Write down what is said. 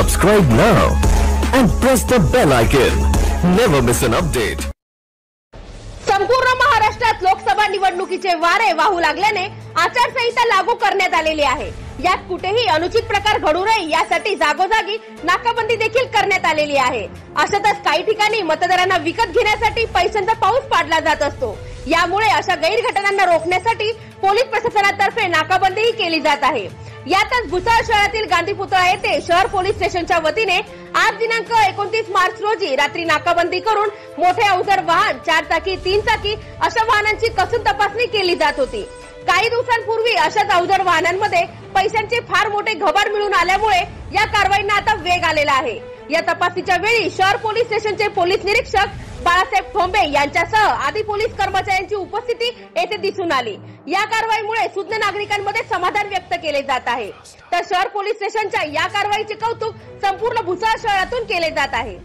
Subscribe now and press the bell icon. Never miss an update. संपूर्ण महाराष्ट्रात लोकसभा निवडणुकीचे वारे वाहू लागल्याने आचारसंहिता लागू करण्यात आलेली आहे यात कुठेही अनुचित प्रकार घडू नये यासाठी जागोजागी नाकाबंदी देखील करण्यात आलेली आहे अशातच काही ठिकाणी मतदारांना विकत घेण्यासाठी पैशांचा पाऊस पाडला जात असतो यामुळे अशा गैरघटनांना रोखण्यासाठी पोलीस प्रशासनातर्फे नाकाबंदीही केली जात आहे यातच भुसाळ शहरातील गांधी पुतळा येथे शहर पोलीस स्टेशनच्या वतीने आज दिनांक एकोणतीस मार्च रोजी रात्री नाकाबंदी करून मोठे अवजड वाहन चार चाकी तीन चाकी अशा वाहनांची कसून तपासणी केली जात होती. काही दिवसांपूर्वी अशाच अवजड वाहनांमध्ये पैशांचे फार मोठे घबाड मिळून आल्यामुळे या कारवाईंना आता वेग आलेला आहे. या तपासणीच्या वेळी शहर पोलीस स्टेशनचे पोलीस निरीक्षक बाळासाहेब ठोंबे यांच्यासह आदी पोलीस कर्मचाऱ्यांची उपस्थिती येथे दिसून आली. या कारवाईमुळे सुज्ञ नागरिकांमध्ये समाधान व्यक्त केले जात आहे. तर शहर पोलीस स्टेशनच्या या कारवाईचे कौतुक संपूर्ण भुसाळ शहरातून केले जात आहे.